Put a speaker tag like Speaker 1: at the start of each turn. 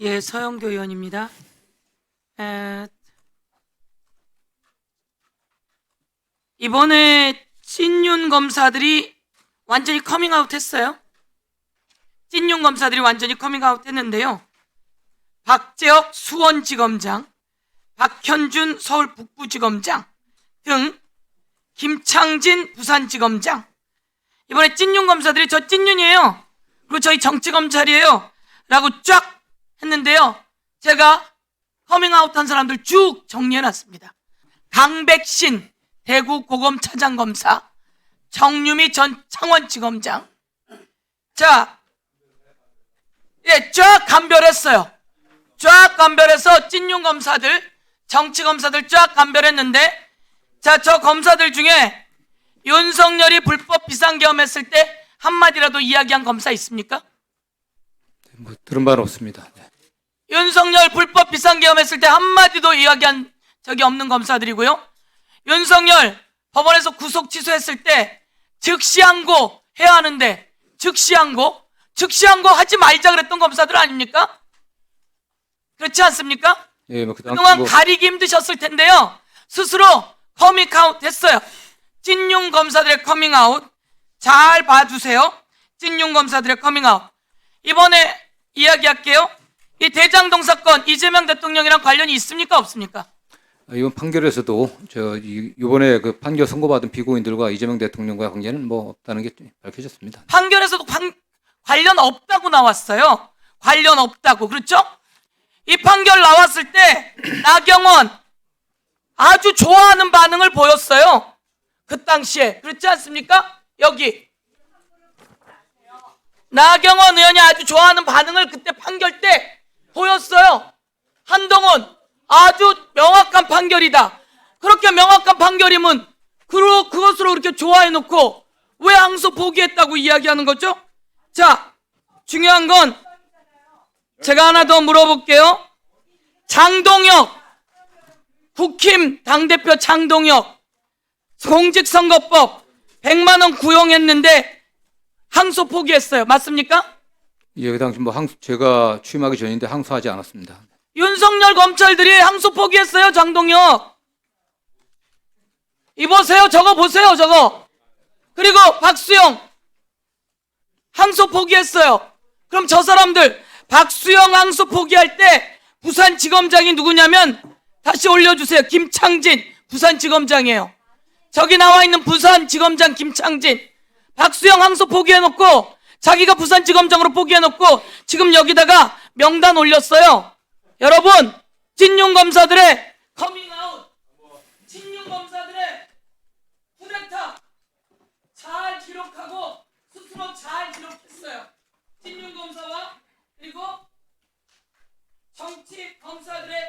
Speaker 1: 예, 서영교 의원입니다. 에, 이번에 찐윤 검사들이 완전히 커밍아웃 했어요. 찐윤 검사들이 완전히 커밍아웃 했는데요. 박재혁 수원지검장, 박현준 서울 북부지검장 등 김창진 부산지검장 이번에 찐윤 검사들이 저 찐윤이에요. 그리고 저희 정치검찰이에요. 라고 쫙 했는데요. 제가 커밍아웃한 사람들 쭉 정리해놨습니다. 강백신 대구 고검 차장 검사, 정유미 전 창원지검장. 자, 예, 쫙 감별했어요. 쫙 감별해서 찐윤 검사들, 정치 검사들 쫙 감별했는데, 자, 저 검사들 중에 윤석열이 불법 비상계엄했을 때 한마디라도 이야기한 검사 있습니까?
Speaker 2: 뭐 들은 바는 없습니다. 네.
Speaker 1: 윤석열 불법 비상계엄했을 때 한마디도 이야기한 적이 없는 검사들이고요. 윤석열 법원에서 구속 취소했을 때 즉시 항고 해야 하는데 즉시 항고 즉시 항고 하지 말자 그랬던 검사들 아닙니까? 그렇지 않습니까?
Speaker 2: 예, 뭐
Speaker 1: 그동안
Speaker 2: 뭐
Speaker 1: 가리기 힘드셨을 텐데요. 스스로 커밍아웃 했어요. 찐용 검사들의 커밍아웃 잘 봐주세요. 찐용 검사들의 커밍아웃. 이번에 이야기할게요. 이 대장동 사건 이재명 대통령이랑 관련이 있습니까 없습니까?
Speaker 2: 아, 이번 판결에서도 저 이- 이번에 그 판결 선고받은 피고인들과 이재명 대통령과의 관계는 뭐 없다는 게 밝혀졌습니다.
Speaker 1: 판결에서도 관, 관련 없다고 나왔어요. 관련 없다고 그렇죠? 이 판결 나왔을 때 나경원 아주 좋아하는 반응을 보였어요. 그 당시에 그렇지 않습니까? 여기 나경원 의원이 아주 좋아하는 반응을 그때 판결 때 보였어요. 한동훈 아주 명확한 판결이다. 그렇게 명확한 판결이면 그로 그것으로 그렇게 좋아해 놓고 왜 항소 포기했다고 이야기하는 거죠? 자, 중요한 건 제가 하나 더 물어볼게요. 장동혁 국힘 당대표 장동혁 공직선거법 100만 원 구형했는데 항소 포기했어요. 맞습니까?
Speaker 2: 예, 그 당시 뭐 항, 제가 취임하기 전인데 항소하지 않았습니다.
Speaker 1: 윤석열 검찰들이 항소 포기했어요, 장동혁. 이보세요, 저거 보세요, 저거. 그리고 박수영 항소 포기했어요. 그럼 저 사람들 박수영 항소 포기할 때 부산지검장이 누구냐면 다시 올려주세요. 김창진 부산지검장이에요. 저기 나와 있는 부산지검장 김창진 박수영 항소 포기해놓고 자기가 부산지검장으로 포기해놓고 지금 여기다가 명단 올렸어요. 여러분 진용 검사들의 커밍아웃, 진용 검사들의 쿠데타 잘 기록하고 스스로 잘 기록했어요. 진용 검사와 그리고 정치 검사들의